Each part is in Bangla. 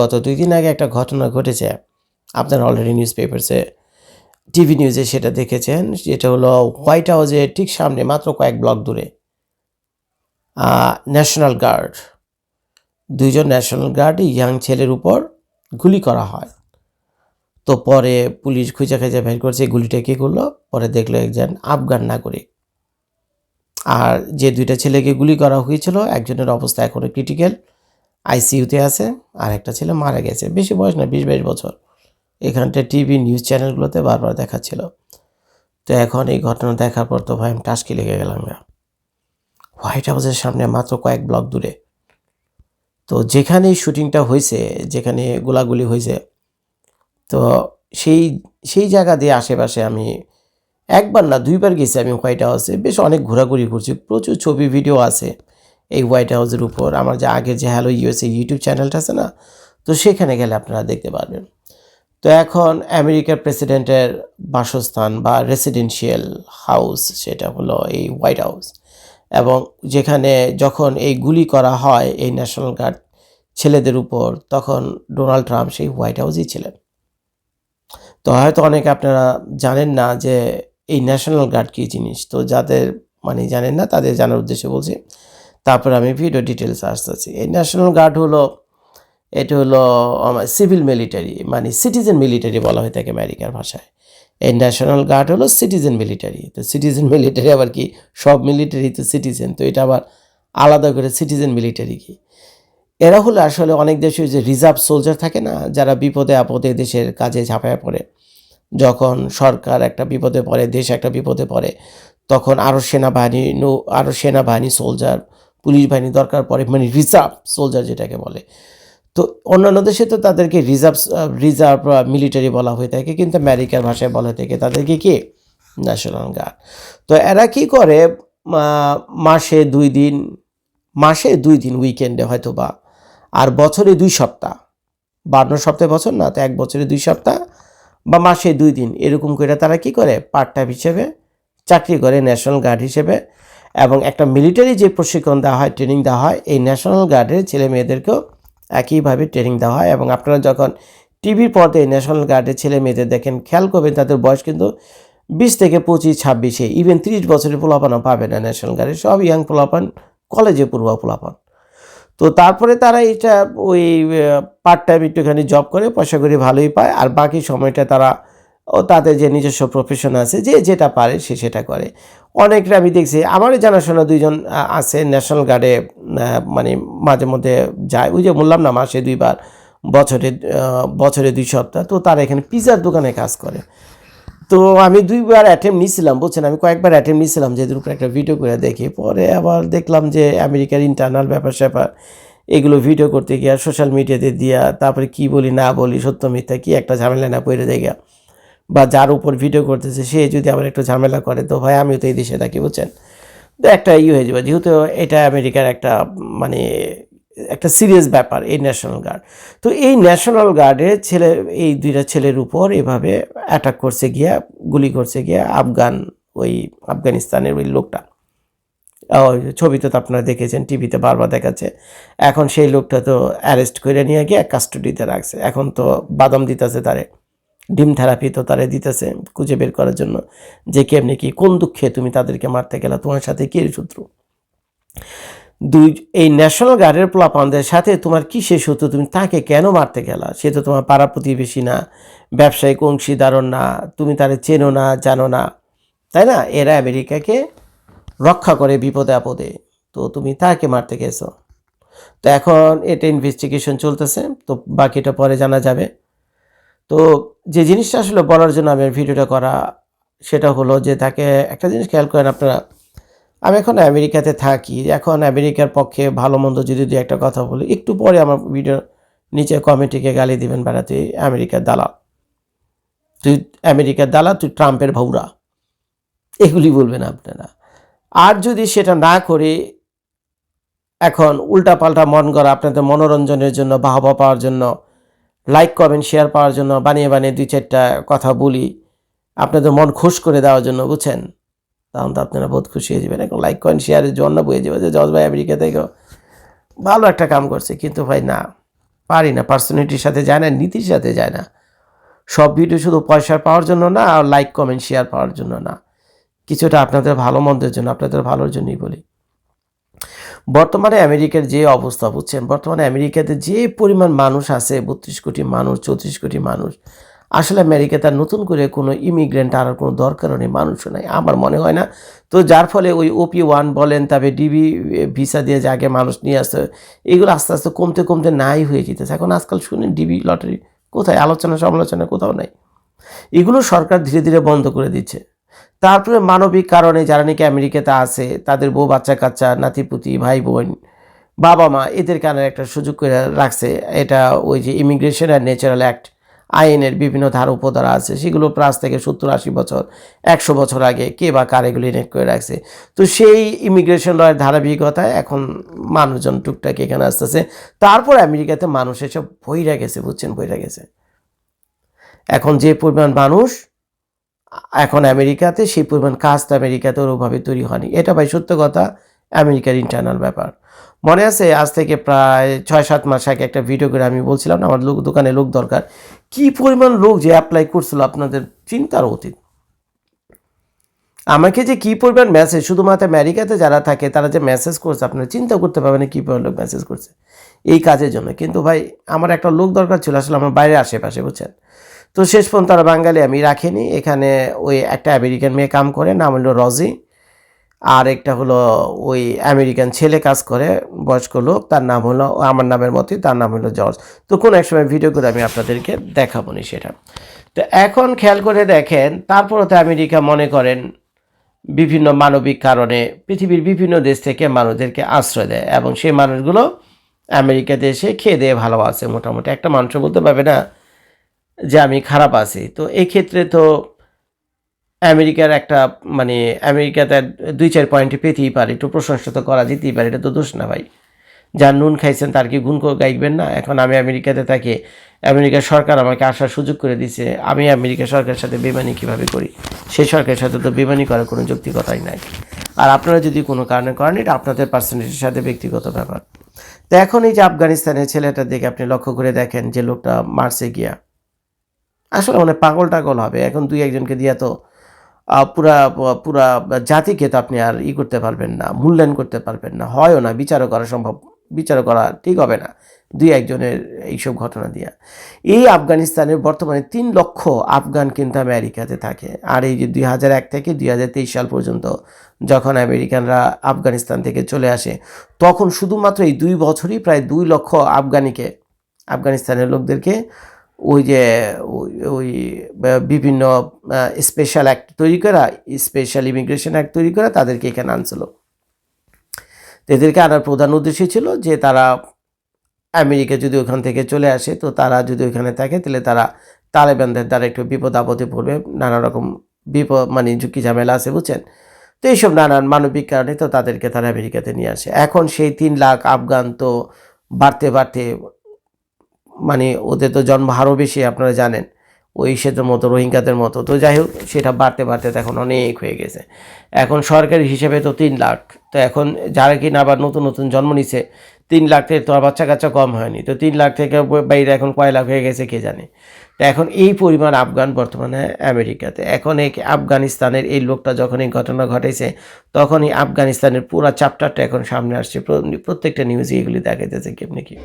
গত দুই দিন আগে একটা ঘটনা ঘটেছে। আপনারা অলরেডি নিউজ পেপারসে টিভি নিউজে সেটা দেখেছেন। যেটা হলো হোয়াইট হাউসের ঠিক সামনে মাত্র কয়েক ব্লক দূরে ন্যাশনাল গার্ড দুইজন ন্যাশনাল গার্ড ইয়াং ছেলের উপর গুলি করা হয়। তো পরে পুলিশ খুঁজে খুঁজে বের করছে গুলিটা কে করল? পরে দেখল একজন আফগান নাগরিক। আর যে দুইটা ছেলেকে গুলি করা হয়েছিল, একজনের অবস্থা এখনও ক্রিটিক্যাল আইসিইউতে আছে আর একটা ছেলে মারা গেছে। বেশি বয়স না বিশ বাইশ বছর। এখানটা টিভি, নিউজ চ্যানেলগুলোতে বারবার দেখাচ্ছিল। তো এখন এই ঘটনা দেখার পর তো ভাই আমি টাসকি লেগে গেলাম গা। হোয়াইট হাউসের সামনে মাত্র কয়েক ব্লক দূরে। তো যেখানে শুটিংটা হয়েছে যেখানে গোলাগুলি হয়েছে তো সেই সেই জায়গা দিয়ে আশেপাশে আমি একবার না দুইবার গেছি আমি হোয়াইট হাউসে বেশ অনেক ঘোরাঘুরি করছি, প্রচুর ছবি, ভিডিও আছে। এই হোয়াইট হাউসের উপর আমার যে আগের যে হ্যালো ইউএসএ ইউটিউব চ্যানেলটা আছে না, তো সেখানে গেলে আপনারা দেখতে পারবেন। তো এখন আমেরিকার প্রেসিডেন্টের বাসস্থান বা রেসিডেন্সিয়াল হাউস সেটা হলো এই হোয়াইট হাউস। এবং যেখানে যখন এই গুলি করা হয় এই ন্যাশনাল গার্ড ছেলেদের উপর, তখন ডোনাল্ড ট্রাম্প সেই হোয়াইট হাউসেই ছিলেন। তো হয়তো অনেকে আপনারা জানেন না যে এই ন্যাশনাল গার্ড কী জিনিস? তো যাদের মানে জানেন না, তাদের জানার উদ্দেশ্যে বলছি তারপর আমি ভিডিও ডিটেলস আসতেছি। এই ন্যাশনাল গার্ড হলো, এটা হলো আমার সিভিল মিলিটারি মানে সিটিজেন মিলিটারি বলা হয়ে থাকে আমেরিকার ভাষায়। এই ন্যাশনাল গার্ড হলো সিটিজেন মিলিটারি তো সিটিজেন মিলিটারি আবার কি? সব মিলিটারি তো সিটিজেন তো এটা আবার আলাদা করে সিটিজেন মিলিটারি কি? এরা হলো আসলে অনেক দেশের যে রিজার্ভ সোলজার থাকে না, যারা বিপদে আপদে দেশের কাজে ঝাঁপায় পড়ে। যখন সরকার একটা বিপদে পড়ে, দেশ একটা বিপদে পড়ে, তখন আরও সেনাবাহিনী নৌ আরও সেনাবাহিনী সোলজার পুলিশ বাহিনী দরকার পড়ে মানে রিজার্ভ সোলজার যেটাকে বলে। তো অন্যান্য দেশে তো তাদেরকে রিজার্ভ রিজার্ভ মিলিটারি বলা হয়ে থাকে, কিন্তু আমেরিকার ভাষায় বলা থাকে তাদেরকে কি? ন্যাশনাল গার্ড তো এরা কি করে? মাসে দুই দিন, মাসে দুই দিন উইকেন্ডে হয়তো বা আর বছরে দুই সপ্তাহ। বান্ন সপ্তাহে বছর না, তো এক বছরে দুই সপ্তাহ, বা মাসে দুই দিন। এরকম করে তারা কি করে? পার্ট টাইম হিসেবে চাকরি করে ন্যাশনাল গার্ড হিসেবে। এবং একটা মিলিটারি যে প্রশিক্ষণ দেওয়া হয় ট্রেনিং দেওয়া হয়, এই ন্যাশনাল গার্ডের ছেলে মেয়েদেরকেও একইভাবে ট্রেনিং দেওয়া হয় এবং আপনারা যখন টিভির পর্দায় ন্যাশনাল গার্ডের ছেলে মেয়েদের দেখেন, খেয়াল করবেন তাদের বয়স কিন্তু বিশ থেকে পঁচিশ, ছাব্বিশে ইভেন তিরিশ বছরের পোলাপানও পাবে না ন্যাশনাল গার্ডের সব ইয়াং পোলাপান কলেজে পড়ুয়া পোলাপান। তো তারপরে তারা এটা ওই পার্ট টাইম একটুখানি জব করে, পয়সা করে ভালোই পায়, আর বাকি সময়টা তারা ও তাদের যে নিজস্ব প্রফেশন আছে, যে যেটা পারে সে সেটা করে। অনেকটা আমি দেখছি আমারই জানাশোনা দুইজন আছে ন্যাশনাল গার্ডে মানে মাঝে মধ্যে যায়। ওই যে বললাম না, মাসে দুইবার, বছরে বছরে দুই সপ্তাহ। তো তারা এখানে পিজার দোকানে কাজ করে। তো আমি দুইবার অ্যাটেম্প নিয়েছিলাম, বুঝছেন? আমি কয়েকবার অ্যাটেম্প নিয়েছিলাম যে এদের উপরে একটা ভিডিও করে দেখি। পরে আবার দেখলাম যে আমেরিকার ইন্টারনাল ব্যাপার স্যাপার, এগুলো ভিডিও করতে গিয়ে সোশ্যাল মিডিয়াতে দিয়া, তারপরে কি বলি না বলি, সত্য মিথ্যা কি একটা ঝামেলা না পড়ে গিয়া। বা যার উপর ভিডিও করতেছে, সে যদি আবার একটু ঝামেলা করে, তো ভাই আমিও তো এই দেশে থাকি, বুঝছেন? তো একটা ই হয়ে যাবে, যেহেতু এটা আমেরিকার একটা মানে একটা সিরিয়াস ব্যাপার, এই ন্যাশনাল গার্ড তো এই ন্যাশনাল গার্ডে ছেলে, এই দুইটা ছেলের উপর এভাবে অ্যাটাক করছে গিয়া, গুলি করছে গিয়া আফগান, ওই আফগানিস্তানের ওই লোকটা। ওই ছবিতে তো আপনারা দেখেছেন, টিভিতে বারবার দেখাচ্ছে। এখন সেই লোকটা তো অ্যারেস্ট করে নিয়ে গিয়ে কাস্টডিতে রাখছে। এখন তো বাদাম দিতেছে তারে। ডিম থেরাপি তো তারে দিতেছে খুঁজে বের করার জন্য। যে কেমনি কি, কোন দুঃখে তুমি তাদেরকে মারতে গেলা, তোমার সাথে কে শত্রু? দুই, এই ন্যাশনাল গার্ডের পোলাপানদের সাথে তোমার কিসের শত্রু, তুমি তাকে কেন মারতে গেলা? সে তো তোমার পাড়া প্রতিবেশী না, ব্যবসায়িক অংশীদারণ না, তুমি তারে চেনো না, জানো না। তাই না? এরা আমেরিকাকে রক্ষা করে বিপদে আপদে। তো তুমি তাকে মারতে গেছো। তো এখন এটা ইনভেস্টিগেশন চলতেছে, তো বাকিটা পরে জানা যাবে। তো যে জিনিসটা আসলে বলার জন্য আমি ভিডিওটা করা, সেটা হলো যে তাকে একটা জিনিস খেয়াল করেন আপনারা, আমি এখন আমেরিকাতে থাকি, এখন আমেরিকার পক্ষে ভালো মন্দ যদি দু একটা কথা বলি, একটু পরে আমার ভিডিও নিচে কমিটিকে গালি দিবেন, বেড়া, তুই আমেরিকার দালাল। তুই আমেরিকার দালাল, তুই ট্রাম্পের ভৌরা। এগুলি বলবেন আপনারা। আর যদি সেটা না করে, এখন উল্টাপাল্টা মন করা আপনাদের মনোরঞ্জনের জন্য, বাহবা পাওয়ার জন্য লাইক কমেন্ট শেয়ার পাওয়ার জন্য বানিয়ে বানিয়ে দুই চারটা কথা বলি। আপনাদের মন খুশ করে দেওয়ার জন্য, বুঝছেন? তখন তো আপনারা বহুত খুশি হয়ে যাবেন। এখন লাইক কমেন্ট শেয়ারের জন্য বয়ে যাবে যে জজ ভাই আমেরিকা থেকে ভালো একটা কাম করছে। কিন্তু ভাই না, পারি না। পার্সোনালিটির সাথে যায় না, নীতির সাথে যায় না। সব ভিডিও শুধু পয়সার পাওয়ার জন্য না, আর লাইক কমেন্ট শেয়ার পাওয়ার জন্য না। কিছুটা আপনাদের ভালো মন্দের জন্য, আপনাদের ভালোর জন্যই বলি। বর্তমানে আমেরিকার যে অবস্থা, বুঝছেন? বর্তমানে আমেরিকাতে যে পরিমাণ মানুষ আছে, বত্রিশ কোটি মানুষ, চৌত্রিশ কোটি মানুষ, আসলে আমেরিকা তার নতুন করে কোনো ইমিগ্রেন্ট আনার কোনো দরকারও নেই, মানুষও নাই, আমার মনে হয় না। তো যার ফলে ওই ওপি ওয়ান বলেন, তারপরে ডিবি ভিসা দিয়ে যে আগে মানুষ নিয়ে আসতে, এগুলো আস্তে আস্তে কমতে কমতে নাই হয়ে যেতেছে। এখন আজকাল শুনেন ডিবি লটারি কোথায়? আলোচনা সমালোচনা কোথাও নাই। এগুলো সরকার ধীরে ধীরে বন্ধ করে দিচ্ছে। তারপরে মানবিক কারণে যারা নাকি আমেরিকাতে আছে, তাদের বউ, বাচ্চা কাচ্চা নাতিপুতি ভাই, বোন, বাবা, মা এদের কারণে একটা সুযোগ করে রাখছে। এটা ওই যে ইমিগ্রেশন অ্যান্ড ন্যাচারাল অ্যাক্ট আইনের বিভিন্ন ধারা উপধারা আছে। সেগুলো প্রাস থেকে সত্তর আশি বছর, একশো বছর আগে কে বা কার এগুলো ইনেট করে রাখছে। তো সেই ইমিগ্রেশন লয়ের ধারাবাহিকতায় এখন মানুষজন টুকটাক এখানে আসতেছে। তারপর আমেরিকাতে মানুষ এসব বইরা গেছে, বুঝছেন? বইরা গেছে। এখন যে পরিমাণ মানুষ এখন আমেরিকাতে সেই পরিমাণ কাস্ট আমেরিকাতে ওরভাবে তৈরি হয়নি। এটা ভাই সত্য কথা আমেরিকার ইন্টারনাল ব্যাপার। মনে আছে আজ থেকে প্রায় ছয় সাত মাস আগে একটা ভিডিও করে আমি বলছিলাম না, আমার লোক দোকানে লোক দরকার। কি পরিমাণ লোক যে অ্যাপ্লাই করছিল আপনাদের চিন্তার অতীত? আমাকে যে কি পরিমাণ মেসেজ শুধুমাত্র আমেরিকাতে যারা থাকে তারা যে মেসেজ করছে আপনারা চিন্তা করতে পারবেন কী পরিমাণ লোক মেসেজ করছে। এই কাজের জন্য। কিন্তু ভাই আমার একটা লোক দরকার ছিল আসলে আমার বাইরে আশেপাশে বুঝছেন? তো শেষ পর্যন্ত তারা বাঙালি, আমি রাখিনি। এখানে ওই একটা আমেরিকান মেয়ে কাম করে, নাম হলো রজি। আর একটা হলো ওই আমেরিকান ছেলে কাজ করে, বয়স্ক লোক। তার নাম হলো, আমার নামের মতোই, তার নাম হলো জর্জ। তো কোনো এক সময় ভিডিও করে আমি আপনাদেরকে দেখাবো নি সেটা। তো এখন খেয়াল করে দেখেন তারপরে তো আমেরিকা মনে করেন বিভিন্ন মানবিক কারণে পৃথিবীর বিভিন্ন দেশ থেকে মানুষদেরকে আশ্রয় দেয়। এবং সেই মানুষগুলো আমেরিকাতে এসে খেয়ে দিয়ে ভালো আছে মোটামুটি। একটা মানুষ বলতে পারবে না যে আমি খারাপ আছি। তো এই ক্ষেত্রে তো আমেরিকার একটা মানে আমেরিকাতে দুই চার পয়েন্টে পেতেই পারে, একটু প্রশংসা তো করা যেতেই পারে, এটা তো দোষ না ভাই। যার নুন খাইছেন তার কি গুণ গাইবেন না? এখন আমি আমেরিকাতে থাকি আমেরিকার সরকার আমাকে আসার সুযোগ করে দিছে, আমি আমেরিকা সরকারের সাথে বেমানি কীভাবে করি? সেই সরকারের সাথে তো বেমানি করার কোনো যৌক্তিকতাই নাই। আর আপনারা যদি কোনো কারণে করেন, এটা আপনাদের পার্সোনালিটির সাথে ব্যক্তিগত ব্যাপার। তো এখন এই যে আফগানিস্তানের ছেলেটার দিকে আপনি লক্ষ্য করে দেখেন যে লোকটা মার্সে গিয়া আসলে মানে পাগল টাগল হবে। এখন দুই একজনকে দিয়া তো পুরা পুরা জাতিকে তো আপনি আর ই করতে পারবেন না, মূল্যায়ন করতে পারবেন না। হয়ও না, বিচারও করা সম্ভব বিচার করা ঠিক হবে না দুই একজনের এইসব ঘটনা দিয়া। এই আফগানিস্তানের বর্তমানে তিন লক্ষ আফগান কিন্তু আমেরিকাতে থাকে। আর এই যে দুই হাজার এক থেকে দুই হাজার তেইশ সাল পর্যন্ত যখন আমেরিকানরা আফগানিস্তান থেকে চলে আসে, তখন শুধুমাত্র এই দুই বছরই প্রায় দুই লক্ষ আফগানিকে, আফগানিস্তানের লোকদেরকে ওই যে, ওই বিভিন্ন স্পেশাল অ্যাক্ট তৈরি করা স্পেশাল ইমিগ্রেশন অ্যাক্ট তৈরি করা তাদেরকে এখানে আনছিল। এদেরকে আনার প্রধান উদ্দেশ্য ছিল যে তারা আমেরিকা যদি ওখান থেকে চলে আসে, তো তারা যদি ওখানে থাকে, তাহলে তারা তালেবানদের দ্বারা একটু বিপদ আপদে পড়বে, নানা রকম বিপদ মানে ঝুঁকি ঝামেলা আছে, বুঝছেন? তো এইসব নানান মানবিক কারণে তো তাদেরকে তারা আমেরিকাতে নিয়ে আসে। এখন সেই তিন লাখ আফগান তো বাড়তে বাড়তে মানে ওদের তো জন্ম হারও বেশি, আপনারা জানেন। ওই সেতুর মতো, রোহিঙ্গাদের মতো। তো যাই হোক, সেটা বাড়তে বাড়তে তো এখন অনেক হয়ে গেছে। এখন সরকারি হিসেবে তো তিন লাখ। তো এখন যারা কিনা আবার নতুন নতুন জন্ম নিছে, তিন লাখ থেকে তো আর বাচ্চা কাচ্চা কম হয়নি। তো তিন লাখ থেকে বাইরে এখন কয় লাখ হয়ে গেছে কে জানে। তো এখন এই পরিমাণ আফগান বর্তমানে আমেরিকাতে। এখন এই আফগানিস্তানের এই লোকটা যখন এই ঘটনা ঘটেছে, তখনই আফগানিস্তানের পুরো চ্যাপ্টারটা এখন সামনে আসছে। প্রত্যেকটা নিউজে এগুলি দেখা দেখাইতেছে, কেমনি কি?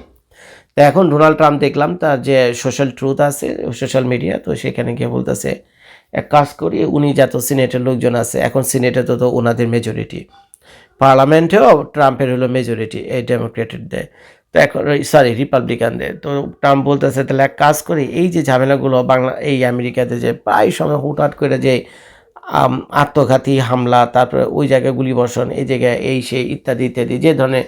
তো এখন ডোনাল্ড ট্রাম্প দেখলাম তার যে সোশ্যাল ট্রুথ আছে, সোশ্যাল মিডিয়া, তো সেখানে গিয়ে বলতেছে, এক কাজ করি, উনি যত সিনেটের লোকজন আছে, এখন সিনেটে তো তো ওনাদের মেজরিটি পার্লামেন্টেও ট্রাম্পের হলো মেজরিটি এই ডেমোক্রেটের তো এখন সরি রিপাবলিকানদের তো ট্রাম্প বলতেছে, তাহলে এক কাজ করি, এই যে ঝামেলাগুলো বাংলা, এই আমেরিকাতে যে প্রায় সময় হুটহাট করে যে আত্মঘাতী হামলা, তারপরে ওই জায়গায় গুলিবর্ষণ, এই জায়গায় এই, সেই, ইত্যাদি ইত্যাদি, যে ধরনের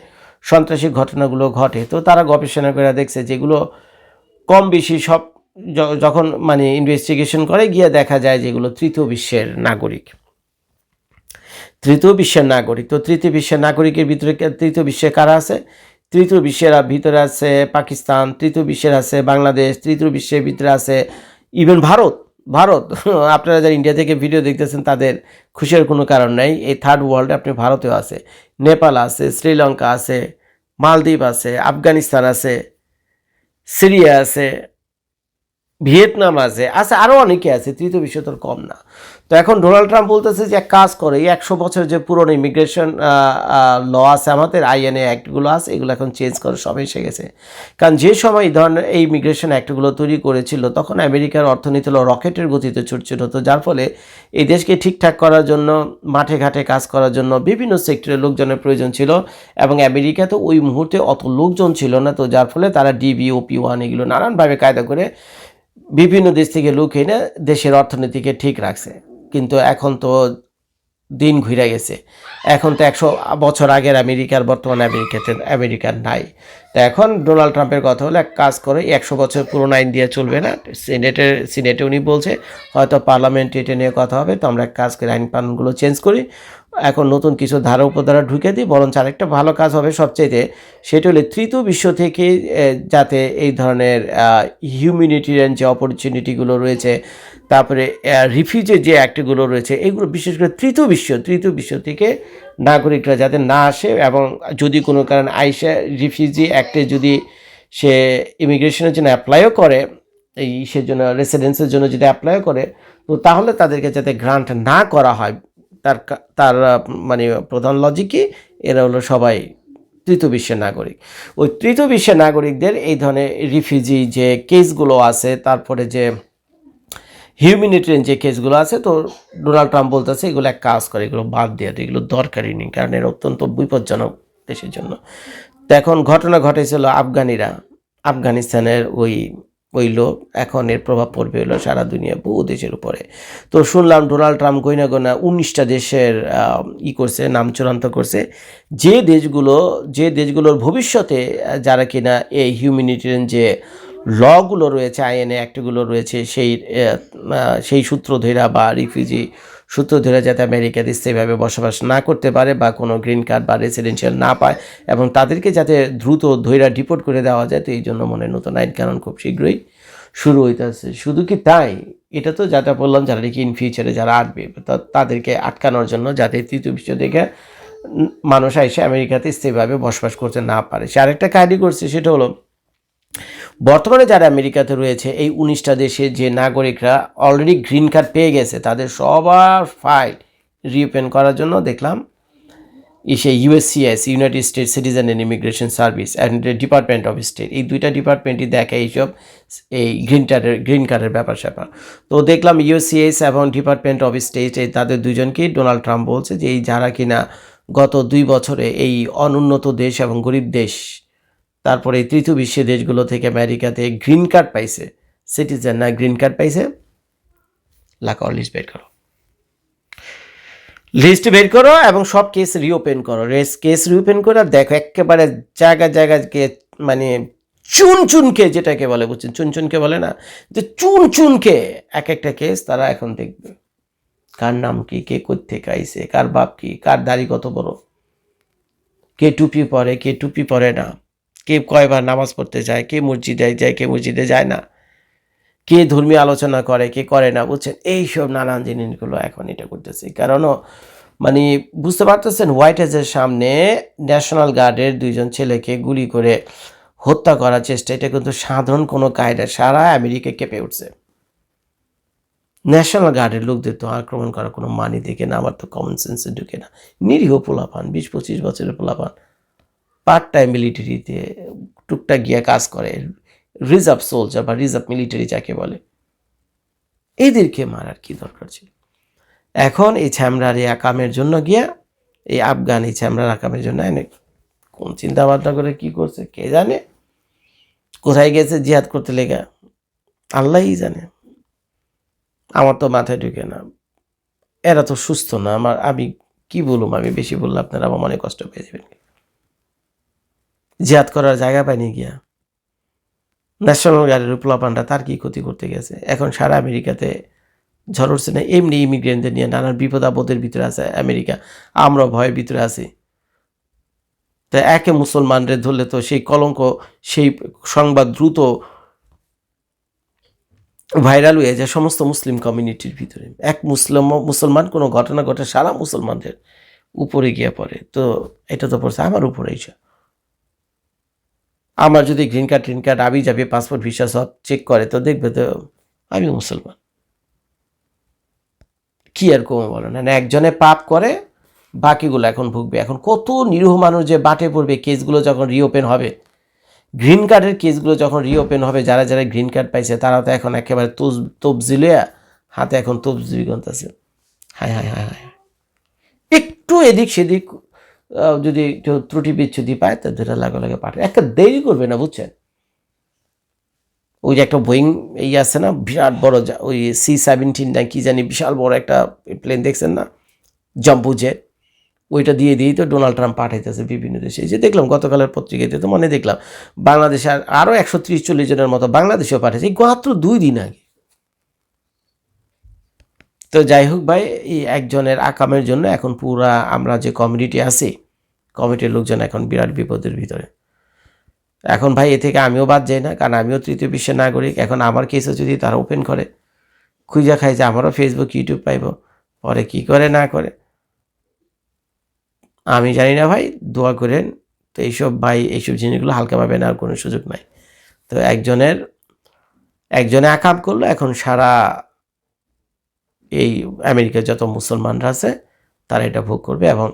সন্ত্রাসী ঘটনাগুলো ঘটে। তো তারা গবেষণা করে দেখছে যেগুলো কম বেশি সব যখন মানে ইনভেস্টিগেশন করে, গিয়ে দেখা যায় যেগুলো তৃতীয় বিশ্বের নাগরিক। তৃতীয় বিশ্বের নাগরিক। তো তৃতীয় বিশ্বের নাগরিকের ভিতরে তৃতীয় বিশ্বে কারা আছে? তৃতীয় বিশ্বের ভিতরে আছে পাকিস্তান, তৃতীয় বিশ্বের আছে বাংলাদেশ, তৃতীয় বিশ্বের ভিতরে আছে ইভেন ভারত। ভারত, আপনারা যারা ইন্ডিয়া থেকে ভিডিও দেখতেছেন, তাদের খুশির কোনো কারণ নাই। এই থার্ড ওয়ার্ল্ডে আপনি ভারতেও আছে, নেপাল আছে, শ্রীলঙ্কা আছে মালদ্বীপ আছে, আফগানিস্তান আছে, সিরিয়া আছে, ভিয়েতনাম আছে আছে আরও অনেকে আছে, তৃতীয় বিশ্ব তোর কম না। তো এখন ডোনাল্ড ট্রাম্প বলতেছে যে, এক কাজ করে, এই একশো বছর যে পুরনো ইমিগ্রেশন ল আছে আমাদের, আইএনএ অ্যাক্টগুলো আছে, এগুলো এখন চেঞ্জ করে সব এসে গেছে। কারণ যে সময় এই ধরনের, এই ইমিগ্রেশন অ্যাক্টগুলো তৈরি করেছিল, তখন আমেরিকার অর্থনীতি রকেটের গতিতে ছুটছিল তো যার ফলে এই দেশকে ঠিকঠাক করার জন্য, মাঠে ঘাটে কাজ করার জন্য বিভিন্ন সেক্টরে লোকজনের প্রয়োজন ছিল এবং আমেরিকা তো ওই মুহূর্তে অত লোকজন ছিল না তো, যার ফলে তারা ডিবি, ওপি ওয়ান এগুলো নানানভাবে কায়দা করে বিভিন্ন দেশ থেকে লোক এনে দেশের অর্থনীতিকে ঠিক রাখছে। কিন্তু এখন তো দিন ঘুরে গেছে। এখন তো একশো বছর আগের আমেরিকার, বর্তমান আমেরিকাতে, আমেরিকার নাই। তো এখন ডোনাল্ড ট্রাম্পের কথা হলো এক কাজ করে, একশো বছর পুরোনো আইন দিয়ে চলবে না। সিনেটের সিনেটে উনি বলছে, হয়তো পার্লামেন্টে এটা নিয়ে কথা হবে, তো আমরা এক কাজ করে আইন কানুনগুলো চেঞ্জ করি। এখন নতুন কিছু ধারা উপধারা ঢুকে দিই, বরঞ্চ আরেকটা ভালো কাজ হবে সবচেয়েতে সেটা হলে তৃতীয় বিশ্ব থেকে যাতে এই ধরনের হিউম্যানিটেরিয়ান যে অপরচুনিটিগুলো রয়েছে তারপরে রিফিউজের যে অ্যাক্টগুলো রয়েছে, এগুলো বিশেষ করে তৃতীয় বিশ্ব তৃতীয় বিশ্ব থেকে নাগরিকরা যাতে না আসে এবং যদি কোনো কারণে আইসা রিফিউজি অ্যাক্টে যদি সে ইমিগ্রেশনের জন্য অ্যাপ্লাইও করে, এই সেজন্য রেসিডেন্সের জন্য যদি অ্যাপ্লাই করে, তো তাহলে তাদেরকে যাতে গ্রান্ট না করা হয়, তার তার মানে প্রধান লজিকই এরা হলো সবাই তৃতীয় বিশ্বের নাগরিক। ওই তৃতীয় বিশ্বের নাগরিকদের এই ধরনের রিফিউজি যে কেসগুলো আছে, তারপরে যে হিউম্যানিটেরিয়ান যে কেসগুলো আছে তো ডোনাল্ড ট্রাম্প বলতেছে এগুলো এক কাজ করে এগুলো বাদ দিয়ে দেয়, এগুলো দরকারই নেই কারণ এর অত্যন্ত বিপজ্জনক দেশের জন্য। তো এখন ঘটনা ঘটেছিল আফগানিরা। আফগানিস্তানের ওই ওই লোক এখন এর প্রভাব পড়বে হলো সারা দুনিয়া বহু দেশের উপরে। তো শুনলাম ডোনাল্ড ট্রাম্প গইনা গোনা উনিশটা দেশের ই করছে নাম চূড়ান্ত করছে। যে দেশগুলো যে দেশগুলোর ভবিষ্যতে যারা কিনা এই হিউম্যানিটেরিয়ান যে লগুলো রয়েছে, আইএনএ অ্যাক্টগুলো রয়েছে, সেই সেই সূত্র ধরা বা রিফিউজি সূত্র ধরে যাতে আমেরিকাতে স্থায়ীভাবে বসবাস না করতে পারে বা কোনো গ্রিন কার্ড বা রেসিডেন্সিয়াল না পায় এবং তাদেরকে যাতে দ্রুত ধৈরা ডিপোর্ট করে দেওয়া যায়, তো এই জন্য মনে নতুন আইন কানুন খুব শীঘ্রই শুরু হইতেছে। শুধু কি তাই? এটা তো যেটা বললাম, যারা নাকি ইন ফিউচারে যারা আটবে তাদেরকে আটকানোর জন্য যাতে তৃতীয় বিশ্ব থেকে মানুষ এসে আমেরিকাতে স্থায়ীভাবে বসবাস করতে না পারে। সে আরেকটা কাহিনী করছে, সেটা হলো বর্তমানে যারা আমেরিকাতে রয়েছে, এই উনিশটা দেশে যে নাগরিকরা অলরেডি গ্রিন কার্ড পেয়ে গেছে, তাদের সবার ফাইল রিওপেন করার জন্য দেখলাম ইসে USCS united state citizen and immigration service and department of state এই দুইটা ডিপার্টমেন্টই দেখে এইসব, এই গ্রিন কার্ডের গ্রিন কার্ডের ব্যাপার স্যাপার। তো দেখলাম ইউএসসিএস এবং ডিপার্টমেন্ট অফ স্টেট এই তাদের দুজনকেই ডোনাল্ড ট্রাম্প বলছে যে, এই যারা কিনা গত দুই বছরে এই অনুন্নত দেশ এবং গরিব দেশ তারপরে তৃতীয় বিশ্বের দেশগুলো থেকে আমেরিকাতে গ্রিন কার্ড পাইছে। সিটিজেন না গ্রিন কার্ড পাইছে। লাকাও লিস্ট বের করো। লিস্ট বের করো এবং সব কেস রিওপেন করো। রেস কেস রিওপেন করে দেখো, একেবারে জায়গা জায়গাকে মানে চুন চুনকে যেটাকে বলে, বুঝছেন? চুন চুনকে বলে না, যে চুন চুনকে এক একটা কেস তারা এখন দেখবে। কার নাম কি, কে কোথেকে আইছে, কার বাপ কি, কার দাড়ি কত বড়? কে টুপি পরে, কে টুপি পরে না। কে কয়বার নামাজ পড়তে যায়, কে মসজিদে যায়, কে মসজিদে যায় না, কে ধর্মীয় আলোচনা করে, কে করে না, বুঝছেন? এইসব নানান জিনিসগুলো এখন এটা করতেছে। কারণ মানে বুঝতে পারতেছেন হোয়াইট হাউসের সামনে ন্যাশনাল গার্ডের দুইজন ছেলেকে গুলি করে হত্যা করার চেষ্টা, এটা কিন্তু সাধারণ কোনো কায়দা সারা আমেরিকা কেঁপে উঠছে। ন্যাশনাল গার্ডের লোকদের তো আক্রমণ করার কোনো মানি দেখে না, আমার তো কমন সেন্সে ঢুকে না। নিরীহ পোলাপান, বিশ পঁচিশ বছরের পোলাপান। পার্ট টাইম মিলিটারিতে টুকটাক গিয়ে কাজ করে রিজার্ভ সোলজার বা রিজার্ভ মিলিটারি যাকে বলে। এদেরকে মারার কি দরকার ছিল? এখন এই ছ্যামরার এই আকামের জন্য গিয়া, এই আফগান এই ছ্যামরার আকামের জন্য এনে কোন চিন্তা ভাবনা করে কি করছে কে জানে? কোথায় গেছে জিহাদ করতে লেগা? আল্লাহই জানে। আমার তো মাথায় ঢুকে না। এরা তো সুস্থ না। আমার আমি কি বলুম? আমি বেশি বললে আপনারা আমার মনে কষ্ট পেয়ে যাবেন। জিহাদ করার জায়গা পায়নি গিয়া। ন্যাশনাল গার্ডের উপলাপানটা তার কি ক্ষতি করতে গেছে? এখন সারা আমেরিকাতে ঝড় উঠছে না, এমনি ইমিগ্রেন্টদের নিয়ে নানান বিপদ আপদের ভিতরে আছে আমেরিকা। আমরা ভয়ের ভিতরে আছি। তা একে মুসলমানদের ধরলে তো সেই কলঙ্ক, সেই সংবাদ দ্রুত ভাইরাল হয়ে যায় সমস্ত মুসলিম কমিউনিটির ভিতরে। এক মুসলিম, মুসলমান কোনো ঘটনা ঘটে সারা মুসলমানদের উপরে গিয়ে পড়ে। তো এটা তো পড়ছে আমার উপরে এইসব আমার যদি গ্রিন কার্ড ট্রিন কার্ড আবি যাবে পাসপোর্ট ভিসা সব চেক করে, তো দেখবে তো আমি মুসলমান। কি আর কমে বলো না একজনে পাপ করে, বাকিগুলো এখন ভুগবে। এখন কত নিরীহ মানুষ যে বাটে পড়বে, কেসগুলো যখন রিওপেন হবে গ্রিন কার্ডের কেসগুলো যখন রিওপেন হবে, যারা যারা গ্রিন কার্ড পাইছে, তারা তো এখন একেবারে তোজ, তবজিলে হাতে এখন তবজিবি আছে হায় হায় হায় হায়। একটু এদিক সেদিক যদি কেউ ত্রুটি বিচ্ছুতি পায়, তো ধরে লাগে লাগে পাঠায় একটা দেরি করবে না, বুঝছেন? ওই যে একটা বোয়িং এই আছে না, বিরাট বড় ওই সি সেভেন্টিন না কী জানি, বিশাল বড় একটা প্লেন দেখছেন না? জম্বু জেট ওইটা দিয়ে দিয়েই তো ডোনাল্ড ট্রাম্প পাঠাইতেছে বিভিন্ন দেশে। এই যে দেখলাম, গতকালের পত্রিকাতে তো মনে দেখলাম, বাংলাদেশে আরও একশো ত্রিশ চল্লিশ জনের মতো বাংলাদেশেও পাঠিয়েছে এই মাত্র দুই দিন আগে। তো যাই হোক ভাই, এই একজনের আকামের জন্য এখন পুরা আমরা যে কমিউনিটি আছি কমিটির লোকজন এখন বিরাট বিপদের ভিতরে। এখন ভাই, এ থেকে আমিও বাদ যাই না, কারণ আমিও তৃতীয় বিশ্বের নাগরিক। এখন আমার কেসও যদি তারা ওপেন করে, খুঁজা খাই যে আমারও ফেসবুক ইউটিউব পাইব, পরে কি করে না করে। আমি জানি না ভাই, দোয়া করেন, তো এইসব ভাই, এইসব জিনিসগুলো হালকাভাবে নেওয়ার কোনো সুযোগ নাই। তো একজনের, একজনে আকাম করল, এখন সারা এই আমেরিকার যত মুসলমানরা আছে, তারা এটা ভোগ করবে এবং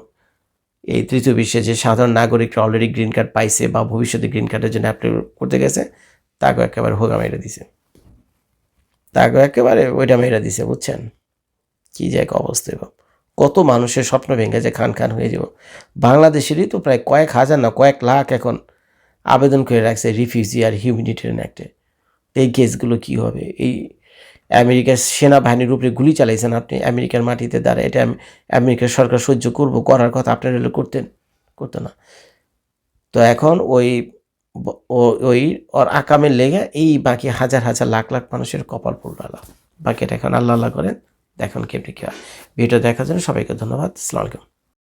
এই তৃতীয় বিশ্বে যে সাধারণ নাগরিকরা অলরেডি গ্রিন কার্ড পাইছে বা ভবিষ্যতে গ্রিন কার্ডের জন্য অ্যাপ্লাই করতে গেছে তাকে একেবারে হোগা মেরে দিছে। তাকে একেবারে ওইটা মেরে দিছে, বুঝছেন? কী যে এক অবস্থা এবং কত মানুষের স্বপ্ন ভেঙে যে খান খান হয়ে যাব। বাংলাদেশেরই তো প্রায় কয়েক হাজার না কয়েক লাখ এখন আবেদন করে রাখছে রিফিউজি আর হিউম্যানিটেরিয়ান অ্যাক্টে এই কেসগুলো কি হবে? এই আমেরিকার সেনাবাহিনীর উপরে গুলি চালাইছেন আপনি, আমেরিকার মাটিতে দ্বারা এটা আমেরিকার সরকার সহ্য করব, করার কথা আপনারা হলে করতেন, করতো না। তো এখন ওই ওই ওর আকামের লেগে এই বাকি হাজার হাজার লাখ লাখ মানুষের কপাল পড়ল বাকিটা এখন আল্লাহ আল্লাহ করেন, দেখুন কেমনি কি হয়। ভিডিও দেখার জন্য সবাইকে ধন্যবাদ আলাইকুম।